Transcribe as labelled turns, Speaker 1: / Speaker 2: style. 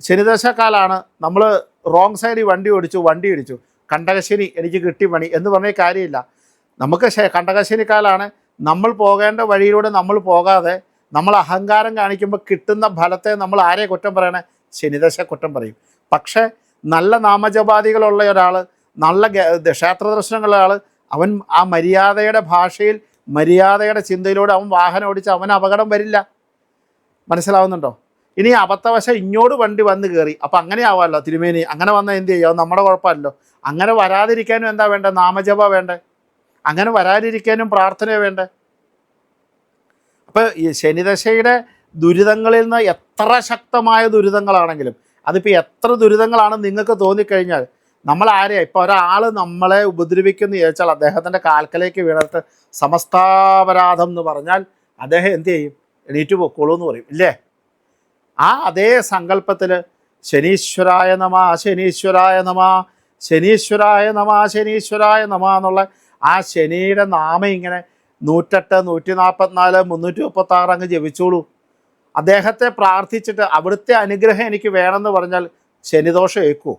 Speaker 1: ശനിദശക്കാലാണ് നമ്മൾ റോങ് സൈഡിൽ വണ്ടി ഓടിച്ചു വണ്ടി ഇടിച്ചു. കണ്ടകശനി എനിക്ക് കിട്ടി പണി എന്ന് പറഞ്ഞ കാര്യമില്ല. നമുക്ക് കണ്ടകശ്ശേരിക്കാലാണ് നമ്മൾ പോകേണ്ട വഴിയിലൂടെ നമ്മൾ പോകാതെ നമ്മൾ അഹങ്കാരം കാണിക്കുമ്പോൾ കിട്ടുന്ന ഫലത്തെ നമ്മൾ ആരെ കുറ്റം പറയണേ? ശനിദശ കുറ്റം പറയും. പക്ഷേ നല്ല നാമജപാദികളുള്ള ഒരാൾ നല്ല ക്ഷേത്ര ദർശനങ്ങളുള്ള ആൾ അവൻ ആ മര്യാദയുടെ ഭാഷയിൽ മര്യാദയുടെ ചിന്തയിലൂടെ അവൻ വാഹനം ഓടിച്ച് അവൻ അപകടം വരില്ല. മനസ്സിലാവുന്നുണ്ടോ? ഇനി അബദ്ധവശം ഇങ്ങോട്ട് വണ്ടി വന്ന് കയറി അപ്പം അങ്ങനെ ആവാമല്ലോ തിരുമേനി. അങ്ങനെ വന്നാൽ എന്ത് ചെയ്യും? നമ്മുടെ കുഴപ്പമല്ലോ അങ്ങനെ വരാതിരിക്കാനും എന്താ വേണ്ടത് നാമജപ വേണ്ടേ? അങ്ങനെ വരാതിരിക്കാനും പ്രാർത്ഥന വേണ്ടേ? അപ്പോൾ ഈ ശനിദശയുടെ ദുരിതങ്ങളിൽ നിന്ന് എത്ര ശക്തമായ ദുരിതങ്ങളാണെങ്കിലും അതിപ്പോൾ എത്ര ദുരിതങ്ങളാണ് നിങ്ങൾക്ക് തോന്നിക്കഴിഞ്ഞാൽ നമ്മൾ ആരെയാ? ഇപ്പോൾ ഒരാൾ നമ്മളെ ഉപദ്രവിക്കുന്നു ചോദിച്ചാൽ അദ്ദേഹത്തിന്റെ കാൽക്കലേക്ക് വീണിട്ട് സമസ്താപരാധം എന്ന് പറഞ്ഞാൽ അദ്ദേഹം എന്ത് ചെയ്യും? എണീറ്റ് പൊക്കോളൂ എന്ന് പറയും. ഇല്ലേ? ആ അതേ സങ്കല്പത്തിൽ ശനീശ്വരായ നമ ശനീശ്വരായ നമ ശനീശ്വരായ നമ ശനീശ്വരായ നമ എന്നുള്ള ആ ശനിയുടെ നാമം ഇങ്ങനെ നൂറ്റെട്ട് നൂറ്റി നാൽപ്പത്തിനാല് മുന്നൂറ്റി മുപ്പത്താറ് അങ്ങ് ജപിച്ചോളൂ. അദ്ദേഹത്തെ പ്രാർത്ഥിച്ചിട്ട് അവിടുത്തെ അനുഗ്രഹം എനിക്ക് വേണമെന്ന് പറഞ്ഞാൽ ശനിദോഷം ഏക്കൂ